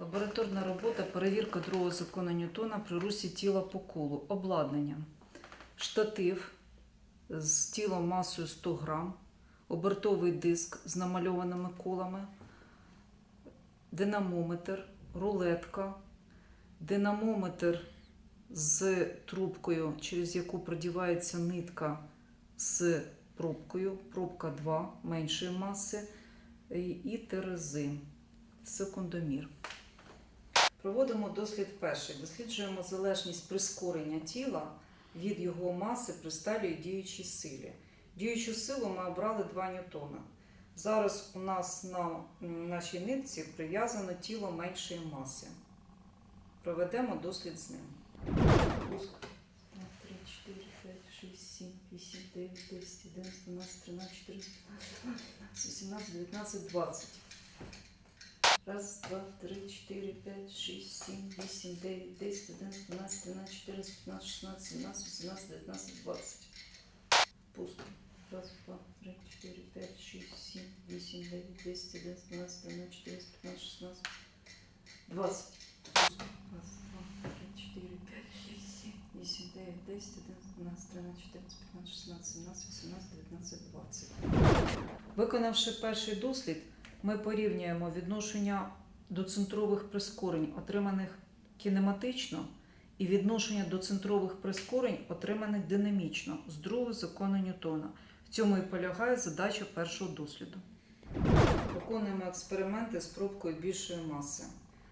Лабораторна робота, перевірка другого закону Ньютона при русі тіла по колу. Обладнання. Штатив з тілом масою 100 грам, обертовий диск з намальованими колами, динамометр, рулетка, динамометр з трубкою, через яку продівається нитка з пробкою, пробка 2 меншої маси і- терези, секундомір. Проводимо дослід перший. Досліджуємо залежність прискорення тіла від його маси при сталій діючій силі. Діючу силу ми обрали 2 ньютона. Зараз у нас на нашій нитці прив'язано тіло меншої маси. Проведемо дослід з ним. 3, 4, 5, 6, 7, 8, 9, 10, 11, 12, 13, 14, 15, 18, 19, 20. Раз, два, три, чотири, п'ять, шість, сім, вісім, дев'ять, десять, одинадцять, дванадцять, тринадцять, чотирнадцять, п'ятнадцять, шістнадцять, сімнадцять, вісімнадцять, дев'ятнадцять, двадцять. Пусто. Раз, два, три, чотири, п'ять, шість, сім, вісім, дев'ять, десять, одинадцять, дванадцять, тринадцять, чотирнадцять, п'ятнадцять, шістнадцять, двадцять. Пусто. Раз, два, три, чотири, п'ять, шість, сім, вісім, дев'ять, десять, одинадцять, дванадцять, тринадцять, чотирнадцять, п'ятнадцять, шістнадцять, сімнадцять, вісімнадцять, дев'ятнадцять, двадцять. Виконавши перший дослід, ми порівнюємо відношення до центрових прискорень, отриманих кінематично, і відношення до центрових прискорень, отриманих динамічно з другого закону Ньютона. В цьому і полягає задача першого досліду. Виконуємо експерименти з пробкою більшої маси.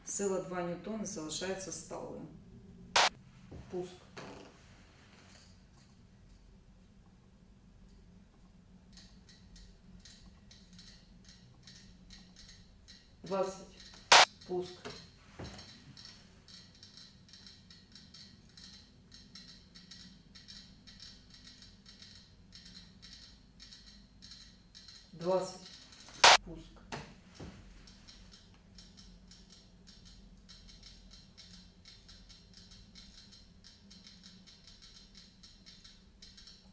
Сила 2 ньютони залишається сталою. Пуск. Двадцять. Пуск. Двадцать. Пуск.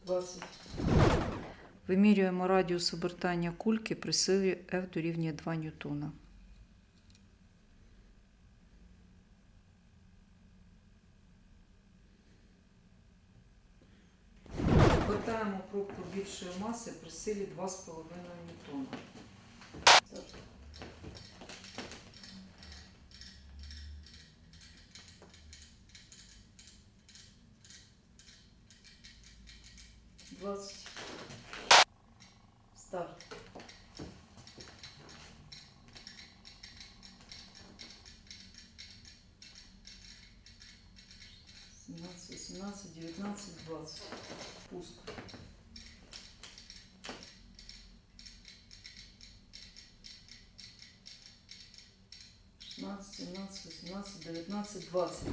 Двадцять. Вимірюємо радіус обертання кульки при силі F дорівнює 2 ньютона. Вертаємо пробку більшої маси при силі 2,5 ньютона. Двадцять. Старт. Семнадцать, восемнадцать, девятнадцать, двадцать. Пуск. Шістнадцять, сімнадцять, вісімнадцять, дев'ятнадцять, двадцять.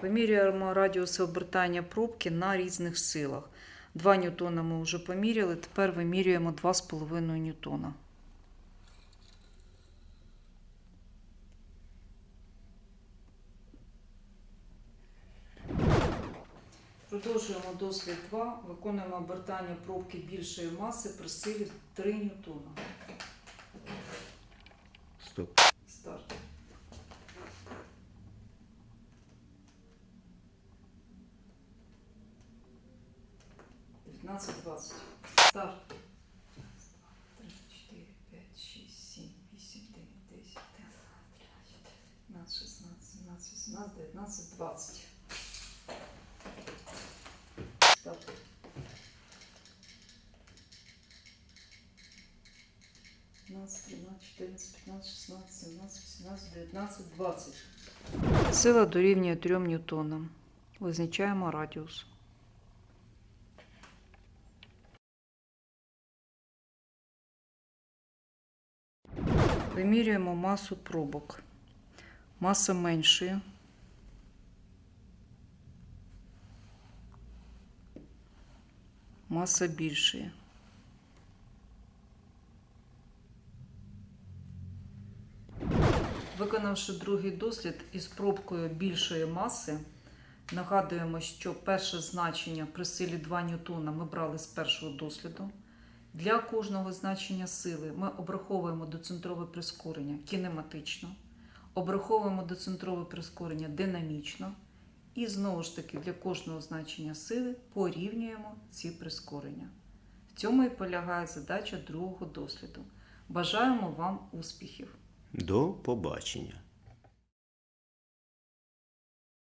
Поміряємо радіус обертання пробки на різних силах. 2 ньютона ми вже поміряли, тепер вимірюємо 2,5 ньютона. Продовжуємо досвід. 2, виконуємо обертання пробки більшої маси при силі 3 ньютона. Стоп. Старт. Дев'ятнадцять двадцять. Старт. 19, 16, 17, 18, 19, 20. 12, 13, 14, 15, 16, 17, 18, 19, 20. Сила дорівнює 3 ньютонам. Визначаємо радіус. Вимірюємо масу пробок. Маса меншої. Маса більшої. Виконавши другий дослід із пробкою більшої маси, нагадуємо, що перше значення при силі 2 ньютона ми брали з першого досліду. Для кожного значення сили ми обраховуємо доцентрове прискорення кінематично. Обраховуємо доцентрове прискорення динамічно. І знову ж таки для кожного значення сили порівнюємо ці прискорення. В цьому і полягає задача другого досліду. Бажаємо вам успіхів! До побачення.